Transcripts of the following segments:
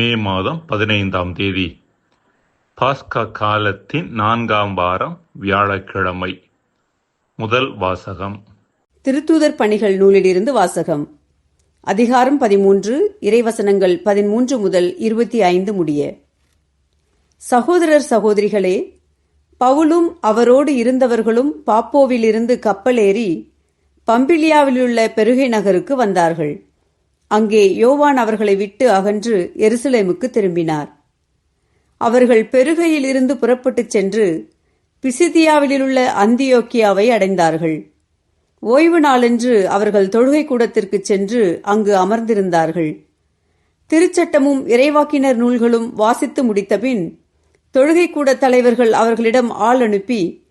மே மாதம் பதினைந்தாம் தேதி. பாஸ்கா காலத்தின் நான்காம் வாரம் வியாழக்கிழமை. முதல் வாசகம். திருத்தூதர் பணிகள் நூலிலிருந்து வாசகம். அதிகாரம் பதிமூன்று இறைவசனங்கள் பதிமூன்று முதல் இருபத்தி ஐந்து முடிய. சகோதரர் சகோதரிகளே பவுலும் அவரோடு இருந்தவர்களும் பாப்போவிலிருந்து கப்பலேறி பம்பிலியாவிலுள்ள பெருகை நகருக்கு வந்தார்கள். அங்கே யோவான் அவர்களை விட்டு அகன்று எருசலேமுக்கு திரும்பினார். அவர்கள் பெருகையிலிருந்து புறப்பட்டுச் சென்று பிசிதியாவிலுள்ள அந்தியோக்கியாவை அடைந்தார்கள். ஓய்வு நாளன்று அவர்கள் தொழுகை கூடத்திற்கு சென்று அங்கு அமர்ந்திருந்தார்கள். திருச்சட்டமும் இறைவாக்கினர் நூல்களும் வாசித்து முடித்தபின் தொழுகை கூட தலைவர்கள் அவர்களிடம் ஆள் அனுப்பி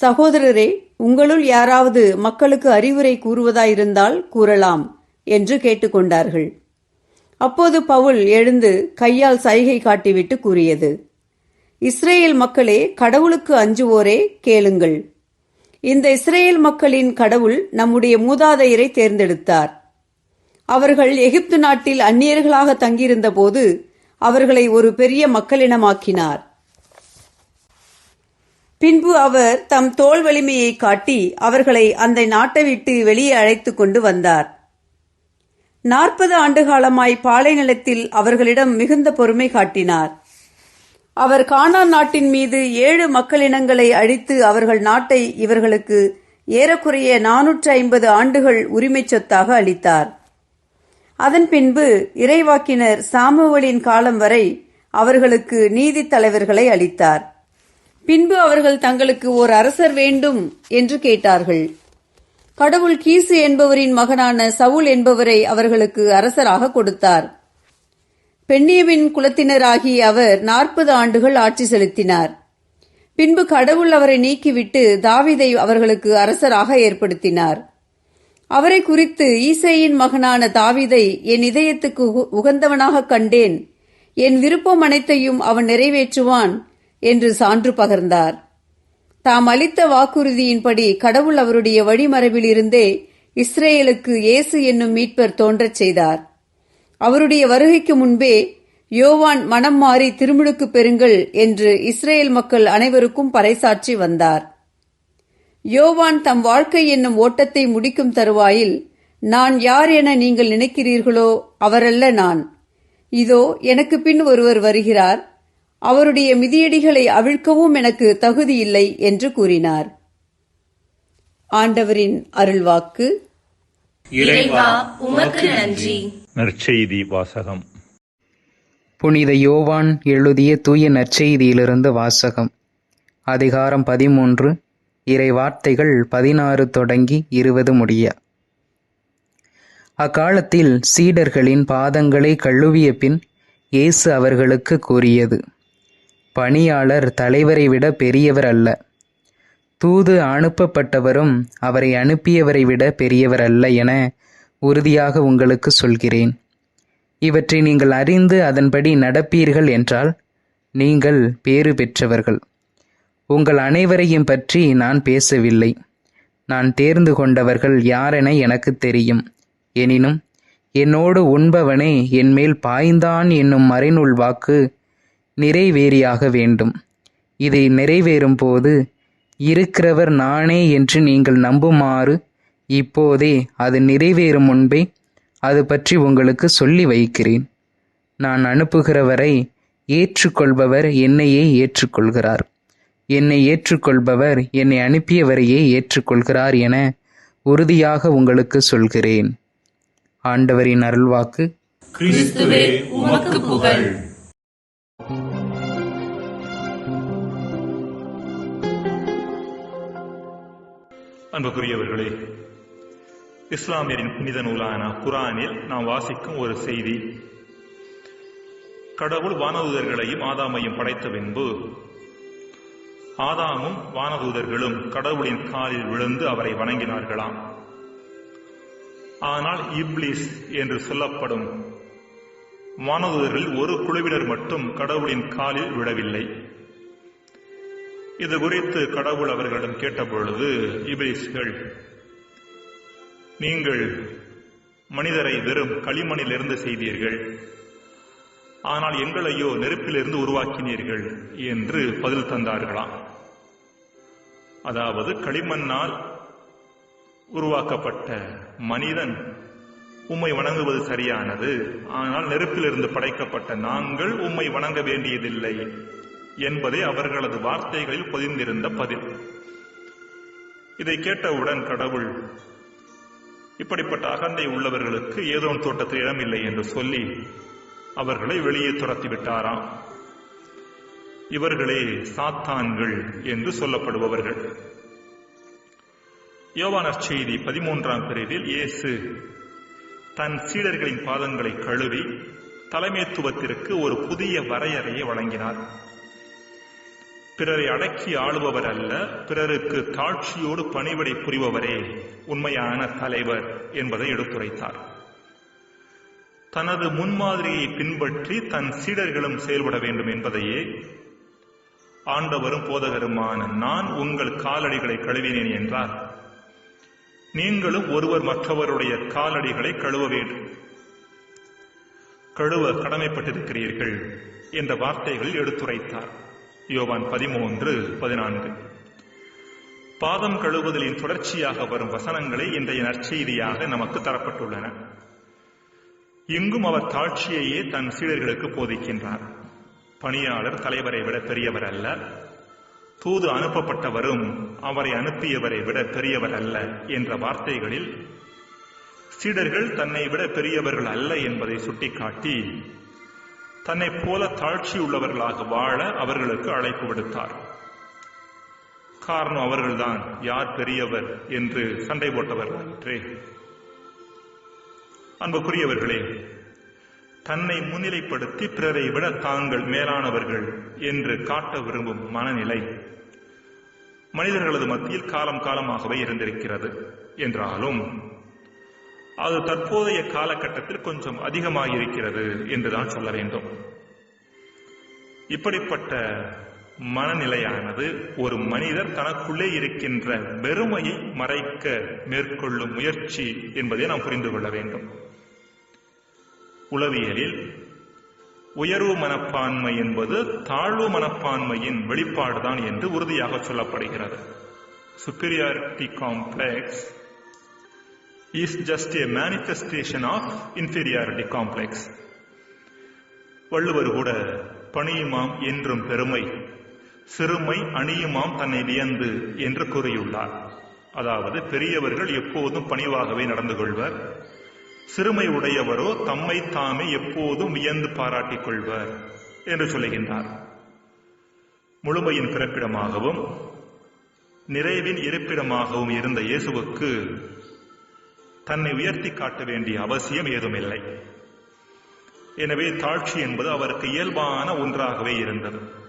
சகோதரரே உங்களுள் யாராவது மக்களுக்கு அறிவுரை கூறுவதாயிருந்தால் கூறலாம். என்று கேட்டுக்கொண்டார்கள். அப்போது பவுல் எழுந்து கையால் சைகை காட்டிவிட்டு கூறியது இஸ்ரேல் மக்களே கடவுளுக்கு அஞ்சுவோரே கேளுங்கள். இந்த இஸ்ரேல் மக்களின் கடவுள் நம்முடைய மூதாதையரை தேர்ந்தெடுத்தார். அவர்கள் எகிப்து நாட்டில் அந்நியர்களாக தங்கியிருந்த போது அவர்களை ஒரு பெரிய மக்களினமாக்கினார். பின்பு அவர் தம் தோல் வலிமையை காட்டி அவர்களை அந்த நாட்டை விட்டு வெளியே அழைத்துக் கொண்டு வந்தார். நாற்பது ஆண்டுகாலமாய் பாலை நிலத்தில் அவர்களிடம் மிகுந்த பொறுமை காட்டினார். அவர் கானான் நாட்டின் மீது ஏழு மக்களினங்களை அழித்து அவர்கள் நாட்டை இவர்களுக்கு ஏறக்குறைய நானூற்று ஐம்பது ஆண்டுகள் உரிமைச் சொத்தாக அளித்தார். அதன் பின்பு இறைவாக்கினர் சாமுவலின் காலம் வரை அவர்களுக்கு நீதித் தலைவர்களை அளித்தார். பின்பு அவர்கள் தங்களுக்கு ஓர் அரசர் வேண்டும் என்று கேட்டார்கள். கடவுள் கீசு என்பவரின் மகனான சவுல் என்பவரை அவர்களுக்கு அரசராக கொடுத்தார். பெண்ணியமின் குலத்தினராகிய அவர் நாற்பது ஆண்டுகள் ஆட்சி செலுத்தினார். பின்பு கடவுள் அவரை நீக்கிவிட்டு தாவீதை அவர்களுக்கு அரசராக ஏற்படுத்தினார். அவரை குறித்து ஈசையின் மகனான தாவிதை என் இதயத்துக்கு உகு- உகந்தவனாக கண்டேன். என் விருப்பம் அனைத்தையும் அவன் நிறைவேற்றுவான் என்று சான்று பகர்ந்தார். தாம் அளித்த வாக்குறுதியின்படி கடவுள் அவருடைய வழிமரபிலிருந்தே இஸ்ரேலுக்கு இயேசு என்னும் மீட்பர் தோன்றச் செய்தார். அவருடைய வருகைக்கு முன்பே யோவான் மனம் மாறி திருமுழுக்கு பெறுங்கள் என்று இஸ்ரேல் மக்கள் அனைவருக்கும் பறைசாற்றி வந்தார். யோவான் தம் வாழ்க்கை என்னும் ஓட்டத்தை முடிக்கும் தருவாயில் நான் யார் என நீங்கள் நினைக்கிறீர்களோ அவரல்ல நான். இதோ எனக்கு பின் ஒருவர் வருகிறார். அவருடைய மிதியடிகளை அவிழ்க்கவும் எனக்கு தகுதியில்லை என்று கூறினார். ஆண்டவரின் அருள்வாக்கு. இறைவா உமக்கு நன்றி. நற்செய்தி வாசகம். புனித யோவான் எழுதிய தூய நற்செய்தியிலிருந்து வாசகம். அதிகாரம் பதிமூன்று இறை வார்த்தைகள் பதினாறு தொடங்கி இருபது முடிய. அக்காலத்தில் சீடர்களின் பாதங்களை கழுவிய பின் இயேசு அவர்களுக்கு கூறியது பணியாளர் தலைவரை விட பெரியவர் அல்ல. தூது அனுப்பப்பட்டவரும் அவரை அனுப்பியவரை விட பெரியவர் அல்ல என உறுதியாக உங்களுக்கு சொல்கிறேன். இவற்றை நீங்கள் அறிந்து அதன்படி நடப்பீர்கள் என்றால் நீங்கள் பேறு பெற்றவர்கள். உங்கள் அனைவரையும் பற்றி நான் பேசவில்லை. நான் தேர்ந்து கொண்டவர்கள் யாரென எனக்கு தெரியும். எனினும் என்னோடு உண்பவனே என்மேல் பாய்ந்தான் என்னும் மறைநூல் வாக்கு நிறைவேறியாக வேண்டும். இதை நிறைவேறும் போது இருக்கிறவர் நானே என்று நீங்கள் நம்புமாறு இப்போதே அது நிறைவேறும் முன்பே அது பற்றி உங்களுக்கு சொல்லி வைக்கிறேன். நான் அனுப்புகிறவரை ஏற்றுக்கொள்பவர் என்னையே ஏற்றுக்கொள்கிறார். என்னை ஏற்றுக்கொள்பவர் என்னை அனுப்பியவரையே ஏற்றுக்கொள்கிறார் என உறுதியாக உங்களுக்கு சொல்கிறேன். ஆண்டவரின் அருள்வாக்கு. கிறிஸ்துவே உமக்கு புகழ். அன்புக்குரியவர்களே இஸ்லாமியரின் புனித நூலான குரானில் நாம் வாசிக்கும் ஒரு செய்தி. கடவுள் வானதூதர்களையும் ஆதாமையும் படைத்த பின்பு ஆதாமும் வானதூதர்களும் கடவுளின் காலில் விழுந்து அவரை வணங்கினார்களாம். ஆனால் இப்லிஸ் என்று சொல்லப்படும் வானதூதர்களில் ஒரு குழுவினர் மட்டும் கடவுளின் காலில் விழவில்லை. இது குறித்து கடவுள் அவர்களிடம் கேட்டபொழுது இபிலிஸ்கள் நீங்கள் மனிதரை வெறும் களிமண்ணிலிருந்து செய்தீர்கள். ஆனால் எங்களையோ நெருப்பிலிருந்து உருவாக்கினீர்கள் என்று பதில் தந்தார்களாம். அதாவது களிமண்ணால் உருவாக்கப்பட்ட மனிதன் உம்மை வணங்குவது சரியானது ஆனால் நெருப்பிலிருந்து படைக்கப்பட்ட நாங்கள் உம்மை வணங்க வேண்டியதில்லை. என்பதே அவர்களது வார்த்தைகளில் பொதிந்திருந்த பதில். இதை கேட்டவுடன் கடவுள் இப்படிப்பட்ட அகந்தை உள்ளவர்களுக்கு ஏதோ தோட்டத்தில் இடமில்லை என்று சொல்லி அவர்களை வெளியே துரத்தி விட்டாராம். இவர்களே சாத்தான்கள் என்று சொல்லப்படுபவர்கள். யோவானர் செய்தி பதிமூன்றாம் பிரிவில் இயேசு தன் சீடர்களின் பாதங்களை கழுவி தலைமைத்துவத்திற்கு ஒரு புதிய வரையறையை வழங்கினார். பிறரை அடக்கி ஆளுபவர் அல்ல பிறருக்கு காட்சியோடு பணிவிடை புரிபவரே உண்மையான தலைவர் என்பதை எடுத்துரைத்தார். தனது முன்மாதிரியை பின்பற்றி தன் சீடர்களும் செயல்பட வேண்டும் என்பதையே ஆண்டவரும் போதகருமான நான் உங்கள் காலடிகளை கழுவினேன் என்றார். நீங்களும் ஒருவர் மற்றவருடைய காலடிகளை கழுவ வேண்டும். கழுவ கடமைப்பட்டிருக்கிறீர்கள் என்ற வார்த்தைகளில் எடுத்துரைத்தார். யோவான் பதிமூன்று பதினான்கு. பாதம் கழுவுதலின் தொடர்ச்சியாக வரும் வசனங்களே இன்றைய நற்செய்தியாக நமக்கு தரப்பட்டுள்ளன. இங்கும் அவர் தாழ்ச்சியையே தன் சீடர்களுக்கு போதிக்கின்றார். பணியாளர் தலைவரை விட பெரியவர் அல்ல. தூது அனுப்பப்பட்டவரும் அவரை அனுப்பியவரை விட பெரியவர் அல்ல என்ற வார்த்தைகளில் சீடர்கள் தன்னை விட பெரியவர்கள் அல்ல என்பதை சுட்டிக்காட்டி தன்னை போல தாழ்ச்சி உள்ளவர்களாக வாழ அவர்களுக்கு அழைப்பு விடுத்தார். காரணம் அவர்கள்தான் யார் பெரியவர் என்று சண்டை போட்டவர்களாயிற்றே அன்புக்குரியவர்களே தன்னை முன்னிலைப்படுத்தி பிறரை விட தாங்கள் மேலானவர்கள் என்று காட்ட விரும்பும் மனநிலை மனிதர்களது மத்தியில் காலம் காலமாகவே இருந்திருக்கிறது. என்றாலும் அது தற்போதைய காலகட்டத்தில் கொஞ்சம் அதிகமாக இருக்கிறது என்றுதான் சொல்ல வேண்டும். இப்படிப்பட்ட மனநிலையானது ஒரு மனிதர் தனக்குள்ளே இருக்கின்ற வெறுமையை மறைக்க மேற்கொள்ளும் முயற்சி என்பதை நாம் புரிந்து கொள்ள வேண்டும். உளவியலில் உயர்வு மனப்பான்மை என்பது தாழ்வு மனப்பான்மையின் வெளிப்பாடுதான் என்று உறுதியாக சொல்லப்படுகிறது. Superiority complex is just a manifestation of inferiority complex Valluvar கூட பணியுமாம் என்றும் பெருமை சிறுமை அணியுமாம் தன்னை வியந்து என்று கூறியுள்ளார். அதாவது பெரியவர்கள் எப்போதும் பணிவாகவே நடந்து கொள்வர். சிறுமை உடையவரோ தம்மை தாமே எப்போதும் வியந்து பாராட்டிக் கொள்வர் என்று சொல்லுகின்றார் முழுமையின் பிறப்பிடமாகவும் நிறைவின் இருப்பிடமாகவும் இருந்த இயேசுவுக்கு தன்னை உயர்த்தி காட்ட வேண்டிய அவசியம் ஏதுமில்லை. எனவே தாழ்ச்சி என்பது அவருக்கு இயல்பான ஒன்றாகவே இருந்தது.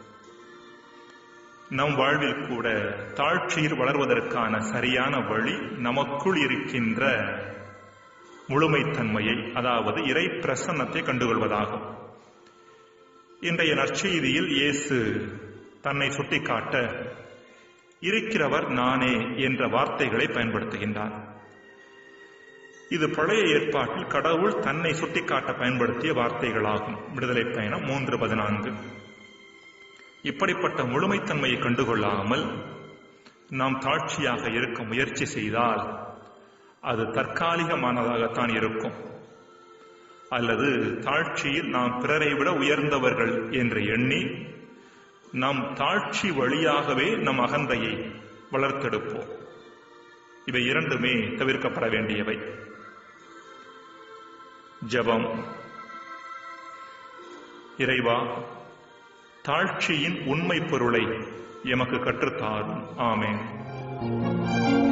நம் வாழ்வில் கூட தாழ்ச்சியில் வளர்வதற்கான சரியான வழி நமக்குள் இருக்கின்ற முழுமைத்தன்மையை அதாவது இறை பிரசன்னத்தை கண்டுகொள்வதாகும். இன்றைய நற்செய்தியில் இயேசு தன்னை சுட்டிக்காட்ட இருக்கிறவர் நானே என்ற வார்த்தைகளை பயன்படுத்துகின்றார். இது பழைய ஏற்பாட்டில் கடவுள் தன்னை சுட்டிக்காட்ட பயன்படுத்திய வார்த்தைகளாகும். விடுதலை பயணம் மூன்று பதினான்கு. இப்படிப்பட்ட முழுமைத்தன்மையை கண்டுகொள்ளாமல் நாம் தாட்சியாக இருக்க முயற்சி செய்தால் அது தற்காலிகமானதாகத்தான் இருக்கும். அல்லது தாழ்ச்சியில் நாம் பிறரை விட உயர்ந்தவர்கள் என்று எண்ணி நம் தாழ்ச்சி வழியாகவே நம் அகந்தையை வளர்த்தெடுப்போம். இவை இரண்டுமே தவிர்க்கப்பட வேண்டியவை. ஜபம். இறைவா தாழ்ச்சியின் உண்மை பொருளை எமக்கு கற்றுத்தாரும். ஆமேன்.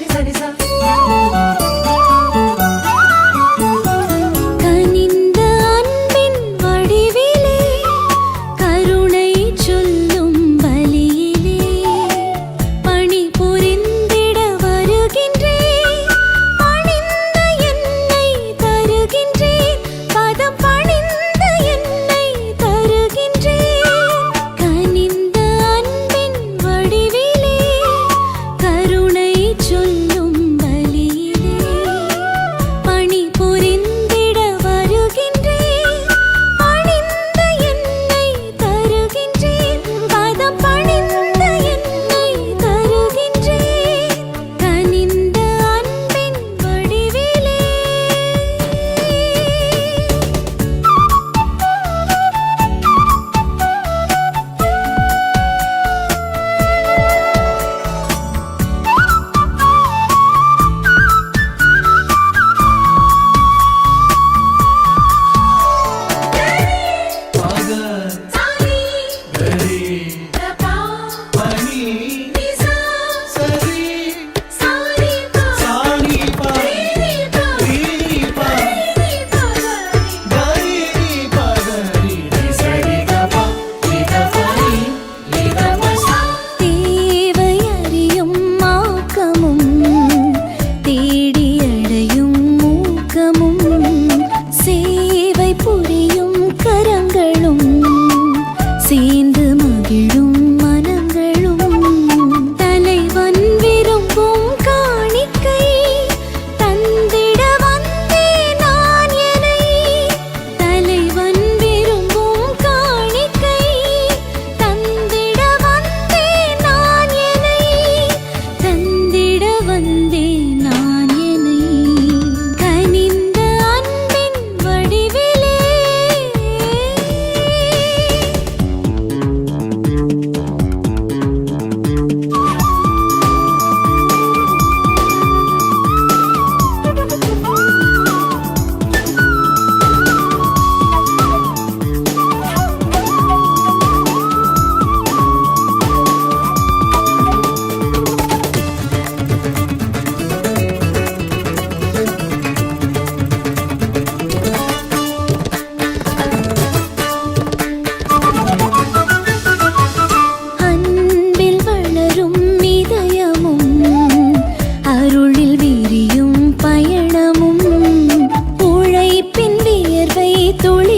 ¡Gracias!